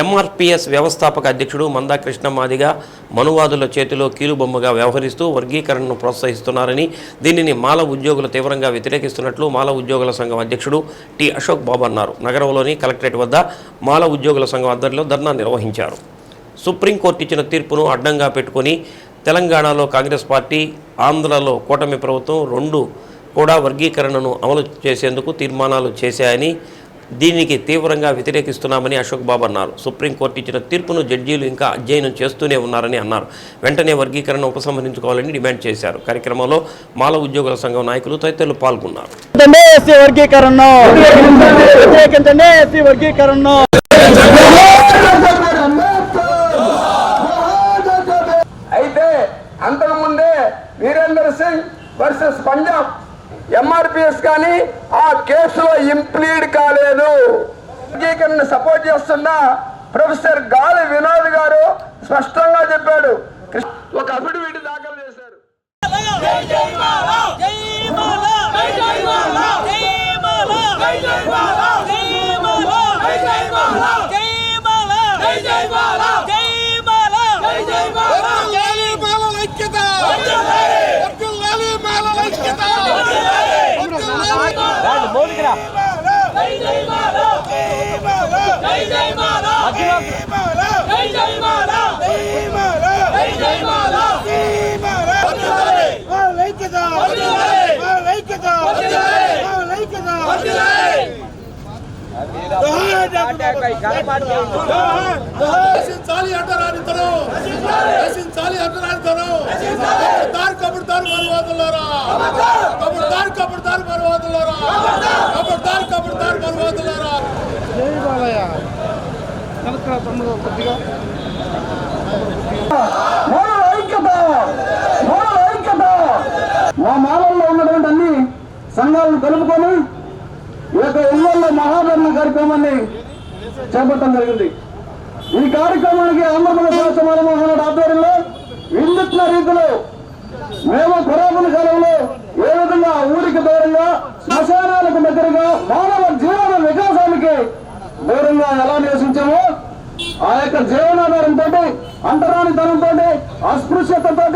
ఎంఆర్పిఎస్ వ్యవస్థాపక అధ్యక్షుడు మందా కృష్ణ మాదిగ మనువాదుల చేతిలో కీలుబొమ్మగా వ్యవహరిస్తూ వర్గీకరణను ప్రోత్సహిస్తున్నారని దీనిని మాల ఉద్యోగులు తీవ్రంగా వ్యతిరేకిస్తున్నట్లు మాల ఉద్యోగుల సంఘం అధ్యక్షుడు టి అశోక్ బాబు అన్నారు. నగరంలోని కలెక్టరేట్ వద్ద మాల ఉద్యోగుల సంఘం ఆధ్వర్యంలో ధర్నా నిర్వహించారు. సుప్రీంకోర్టు ఇచ్చిన తీర్పును అడ్డంగా పెట్టుకుని తెలంగాణలో కాంగ్రెస్ పార్టీ ఆంధ్రలో కూటమి ప్రభుత్వం రెండు కూడా వర్గీకరణను అమలు చేసేందుకు తీర్మానాలు చేశాయని దీనికి తీవ్రంగా వ్యతిరేకిస్తున్నామని అశోక్ బాబు అన్నారు. సుప్రీంకోర్టు ఇచ్చిన తీర్పును జడ్జీలు ఇంకా అధ్యయనం చేస్తూనే ఉన్నారని అన్నారు. వెంటనే వర్గీకరణ ఉపసంహరించుకోవాలని డిమాండ్ చేశారు. కార్యక్రమంలో మాల ఉద్యోగుల సంఘం నాయకులు తదితరులు పాల్గొన్నారు. వర్గీకరణ వర్గీకరణ అయితే అంతకుముందే వీరేందర్ సింగ్ వర్సెస్ పంజాబ్ ఎంఆర్పిఎస్ కానీ ఆ కేసులో ఇంప్లీడ్ కాలేదు వర్గీకరణ సపోర్ట్ చేస్తున్న ప్రొఫెసర్ గాలి వినోద్ గారు స్పష్టంగా చెప్పాడు ఒక అఫిడవిట్ దాఖలు చేశారు నశించాలి అంటరానితనం నశించాలి అంటరానితనం కబుర్దార్ కబుర్దార్ మరువాదులారా కబుర్దార్ కబుర్దార్ మన ఐక్యత ఐక్యత. మా మాలల్లో ఉన్నటువంటి అన్ని సంఘాలను కలుపుకొని ఈ యొక్క ఇళ్ళలో మహాధరణ కార్యక్రమాన్ని చేపట్టడం జరిగింది. ఈ కార్యక్రమానికి ఆంధ్రప్రదేశ్ రాష్ట్ర మోహన్ ఆధ్వర్యంలో వినూత్న రీతిలో మేము పురాతన కాలంలో ఏ విధంగా ఊరికి దూరంగా శ్మశానాలకు దగ్గరగా మానవ జీవన వికాసానికి దూరంగా ఎలా నివసించామో ఆ యొక్క జీవనాధారంతో అంటరానితనంతో అస్పృశ్యతతో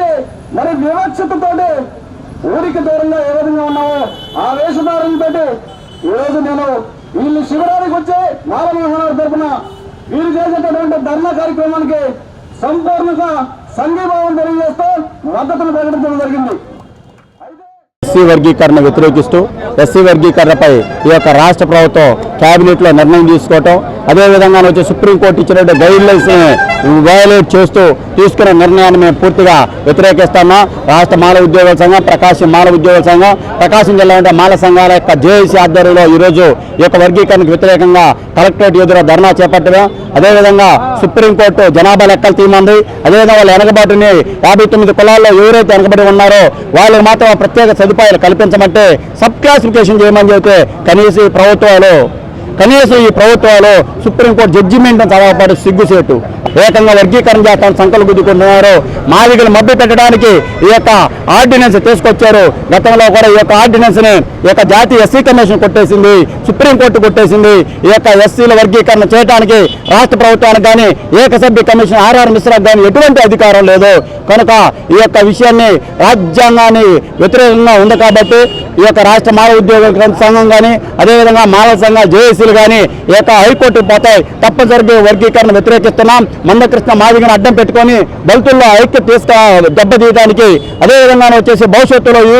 మరి వివక్షతతో ఊరికి దూరంగా ఏ విధంగా ఉన్నామో ఆ వేషధారంతో ఈరోజు నేను వీళ్ళు శిబిరానికి వచ్చే మాలమోహనాడు తరపున వీరు చేసేటటువంటి ధర్నా కార్యక్రమానికి సంపూర్ణంగా సంఘీభావం తెలియజేస్తూ మద్దతును ప్రకటించడం జరిగింది. ఎస్సీ వర్గీకరణ వ్యతిరేకిస్తూ ఎస్సీ వర్గీకరణపై ఈ యొక్క రాష్ట్ర ప్రభుత్వం క్యాబినెట్లో నిర్ణయం తీసుకోవటం అదేవిధంగా వచ్చి సుప్రీంకోర్టు ఇచ్చినటువంటి గైడ్ లైన్స్ని వయలేట్ చేస్తూ తీసుకున్న నిర్ణయాన్ని మేము పూర్తిగా వ్యతిరేకిస్తామా? రాష్ట్ర మాల ఉద్యోగుల సంఘం ప్రకాశం మాల ఉద్యోగుల సంఘం ప్రకాశం జిల్లా ఉండే మాల సంఘాల యొక్క జేఏసీ ఆధ్వర్యంలో ఈరోజు ఈ యొక్క వర్గీకరణకు వ్యతిరేకంగా కలెక్టరేట్ ఎదురు ధర్నా చేపట్టడం అదేవిధంగా సుప్రీంకోర్టు జనాభా లెక్కలు తీయమంది అదేవిధంగా వాళ్ళ వెనకబాటుని యాభై తొమ్మిది కులాల్లో ఎవరైతే వెనకబడి ఉన్నారో వాళ్ళకి మాత్రం ప్రత్యేక సదుపాయాలు కల్పించమంటే సబ్ క్లాసిఫికేషన్ చేయమని చెబితే కనీసం ప్రభుత్వాలు కనీసం ఈ ప్రభుత్వాలు సుప్రీంకోర్టు జడ్జిమెంట్ చదవపాటు సిగ్గుసేటు ఏకంగా వర్గీకరణ చేస్తాను సంకలు గుద్దుకుంటున్నారు. మాదిగలు మబ్బి పెట్టడానికి ఈ యొక్క ఆర్డినెన్స్ తీసుకొచ్చారు. గతంలో కూడా ఈ యొక్క ఆర్డినెన్స్ని ఈ యొక్క జాతీయ ఎస్సీ కమిషన్ కొట్టేసింది సుప్రీంకోర్టు కొట్టేసింది. ఈ యొక్క ఎస్సీల వర్గీకరణ చేయడానికి రాష్ట్ర ప్రభుత్వానికి కానీ ఏకసభ్య కమిషన్ ఆర్ఆర్ మిశ్రాకు కానీ ఎటువంటి అధికారం లేదు. కనుక ఈ యొక్క విషయాన్ని రాజ్యాంగాన్ని వ్యతిరేకంగా ఉంది కాబట్టి ఈ యొక్క రాష్ట్ర మాల ఉద్యోగుల సంఘం కానీ అదేవిధంగా మానవ సంఘం కేసులు కానీ ఏక హైకోర్టుకు పోతాయి. తప్పనిసరిగా వర్గీకరణ వ్యతిరేకిస్తున్నాం. మందకృష్ణ మాదిగను అడ్డం పెట్టుకొని దళితుల్లో ఐక్యత తీసుకు దెబ్బతీయడానికి అదేవిధంగా వచ్చేసి భవిష్యత్తులో ఈ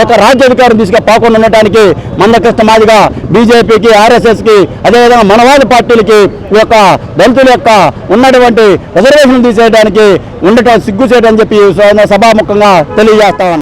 యొక్క రాజ్యాధికారం తీసుకు ఉండటానికి మందకృష్ణ మాదిగ బీజేపీకి ఆర్ఎస్ఎస్కి అదేవిధంగా మనవాది పార్టీలకి ఈ యొక్క దళితుల యొక్క ఉన్నటువంటి రిజర్వేషన్ తీసేయడానికి ఉండటం సిగ్గు చేయడం చెప్పి సభాముఖంగా తెలియజేస్తా